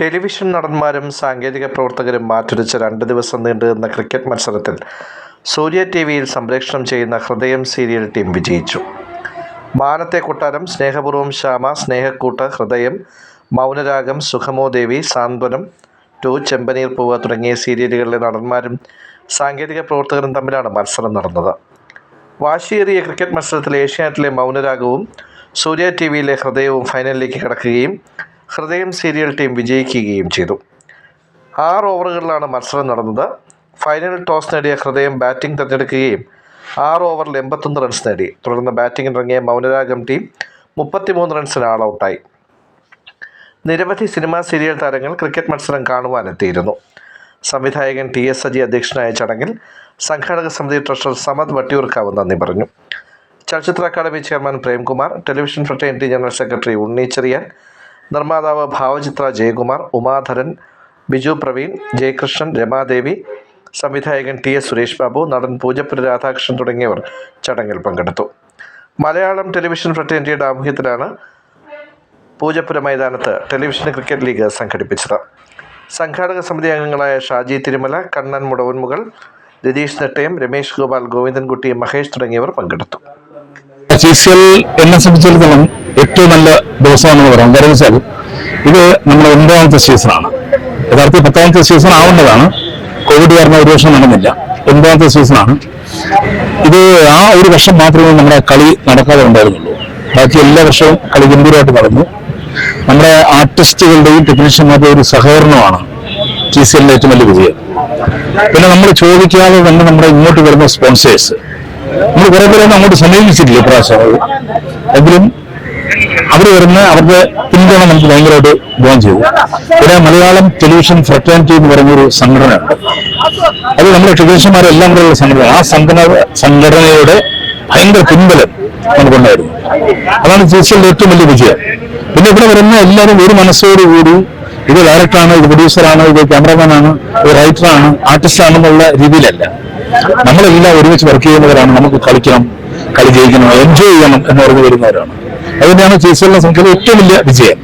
Television നടന്മാരും സാങ്കേതിക പ്രവർത്തകരും മാറ്റുരച്ച രണ്ട് ദിവസം നീണ്ടുനിന്ന ക്രിക്കറ്റ് മത്സരത്തിൽ സൂര്യ ടി വിയിൽ സംപ്രേഷണം ചെയ്യുന്ന ഹൃദയം സീരിയൽ ടീം വിജയിച്ചു. മാനത്തെ കൊട്ടാരം സ്നേഹപൂർവം ശ്യാമ സ്നേഹക്കൂട്ട് ഹൃദയം മൗനരാഗം സുഖമോ ദേവി സാന്ത്വനം ടു ചെമ്പനീർ പൂവ് തുടങ്ങിയ സീരിയലുകളിലെ നടന്മാരും സാങ്കേതിക പ്രവർത്തകരും തമ്മിലാണ് മത്സരം നടന്നത്. വാശിയേറിയ ക്രിക്കറ്റ് മത്സരത്തിൽ ഏഷ്യാനെറ്റിലെ മൗനരാഗവും സൂര്യ ടി വിയിലെ ഹൃദയവും ഫൈനലിലേക്ക് കടക്കുകയും ഹൃദയം സീരിയൽ ടീം വിജയിക്കുകയും ചെയ്തു. ആറ് ഓവറുകളിലാണ് മത്സരം നടന്നത്. ഫൈനൽ ടോസ് നേടിയ ഹൃദയം ബാറ്റിംഗ് തിരഞ്ഞെടുക്കുകയും ആറ് ഓവറിൽ എൺപത്തൊന്ന് റൺസ് നേടി. തുടർന്ന് ബാറ്റിംഗിനിറങ്ങിയ മൗനരാഗം ടീം മുപ്പത്തിമൂന്ന് റൺസിന് ആൾ ഔട്ടായി. നിരവധി സിനിമാ സീരിയൽ താരങ്ങൾ ക്രിക്കറ്റ് മത്സരം കാണുവാനെത്തിയിരുന്നു. സംവിധായകൻ ടി എസ് സജി അധ്യക്ഷനായ ചടങ്ങിൽ സംഘാടക സമിതി ട്രഷറർ സമദ് വട്ടിയൂർക്കാവ് നന്ദി പറഞ്ഞു. ചലച്ചിത്ര academy chairman Premkumar television fraternity general secretary Unni Cherian നിർമ്മാതാവ് ഭാവചിത്ര ജയകുമാർ ഉമാധരൻ ബിജു പ്രവീൺ ജയകൃഷ്ണൻ രമാദേവി സംവിധായകൻ ടി എസ് സുരേഷ് ബാബു നടൻ പൂജപ്പുര രാധാകൃഷ്ണൻ തുടങ്ങിയവർ ചടങ്ങിൽ പങ്കെടുത്തു. മലയാളം ടെലിവിഷൻ ഫ്രട്ടേണിറ്റിയുടെ ആഭിമുഖ്യത്തിലാണ് പൂജപ്പുര മൈതാനത്ത് ടെലിവിഷൻ ക്രിക്കറ്റ് ലീഗ് സംഘടിപ്പിച്ചത്. സംഘാടക സമിതി അംഗങ്ങളായ ഷാജി തിരുമല കണ്ണൻ മുടവൻമുകൾ രതീഷ് നെട്ടയം രമേശ് ഗോപാൽ ഗോവിന്ദൻകുട്ടി മഹേഷ് തുടങ്ങിയവർ പങ്കെടുത്തു. എൽ എന്നെ സംബന്ധിച്ചിടത്തോളം ഏറ്റവും നല്ല ദിവസമാണെന്ന് പറയാം. കാര്യം വെച്ചാൽ ഇത് നമ്മുടെ ഒൻപതാമത്തെ സീസണാണ് യഥാർത്ഥത്തിൽ പത്താമത്തെ സീസൺ ആവേണ്ടതാണ് കോവിഡ് കാരണം ഒരു വർഷം നടന്നില്ല. ഒൻപതാമത്തെ സീസണാണ് ഇത് ആ ഒരു വർഷം മാത്രമേ നമ്മുടെ കളി നടക്കാതെ ഉണ്ടായിരുന്നുള്ളൂ. ബാക്കി എല്ലാ വർഷവും കളി ഗംഭീരമായിട്ട് നടന്നു. നമ്മുടെ ആർട്ടിസ്റ്റുകളുടെയും ടെക്നീഷ്യന്മാരുടെയും ഒരു സഹകരണമാണ് ടി സി എല്ലിന്റെ ഏറ്റവും വലിയ വിജയം. പിന്നെ നമ്മൾ ചോദിക്കാതെ തന്നെ നമ്മുടെ ഇങ്ങോട്ട് വരുന്ന സ്പോൺസേഴ്സ് നമ്മൾ കുറെ പേരൊന്നും അങ്ങോട്ട് സമീപിച്ചിട്ടില്ല ഇപ്രാവശ്യം. എങ്കിലും അവർ വരുന്ന അവരുടെ പിന്തുണ നമുക്ക് ഭയങ്കരമായിട്ട് ഗുണം ചെയ്തു. പിന്നെ മലയാളം ടെലിവിഷൻ ഫ്രട്ടേണിറ്റി എന്ന് പറയുന്നൊരു സംഘടനയുണ്ട്. അത് നമ്മുടെ ടെലിവിഷന്മാരെല്ലാം കൂടെയുള്ള സംഘടന. ആ സംഘടന സംഘടനയുടെ ഭയങ്കര പിൻബലം നമുക്കുണ്ടായിരുന്നു. അതാണ് ജീസിലെ ഏറ്റവും വലിയ വിജയം. പിന്നെ ഇവിടെ വരുന്ന എല്ലാവരും ഒരു മനസ്സോടുകൂടി ഇത് ഡയറക്ടറാണ് ഇത് പ്രൊഡ്യൂസറാണ് ഇത് ക്യാമറമാനാണ് ഇത് റൈറ്ററാണ് ആർട്ടിസ്റ്റാണെന്നുള്ള രീതിയിലല്ല. നമ്മളെല്ലാം ഒരുമിച്ച് വർക്ക് ചെയ്യുന്നവരാണ്. നമുക്ക് കളിക്കണം കളി ജയിക്കണം എൻജോയ് ചെയ്യണം എന്ന് പറഞ്ഞു വരുന്നവരാണ്. അതുതന്നെയാണ് ചേച്ചിയുള്ള സംഖ്യയിലെ ഏറ്റവും വലിയ വിജയം.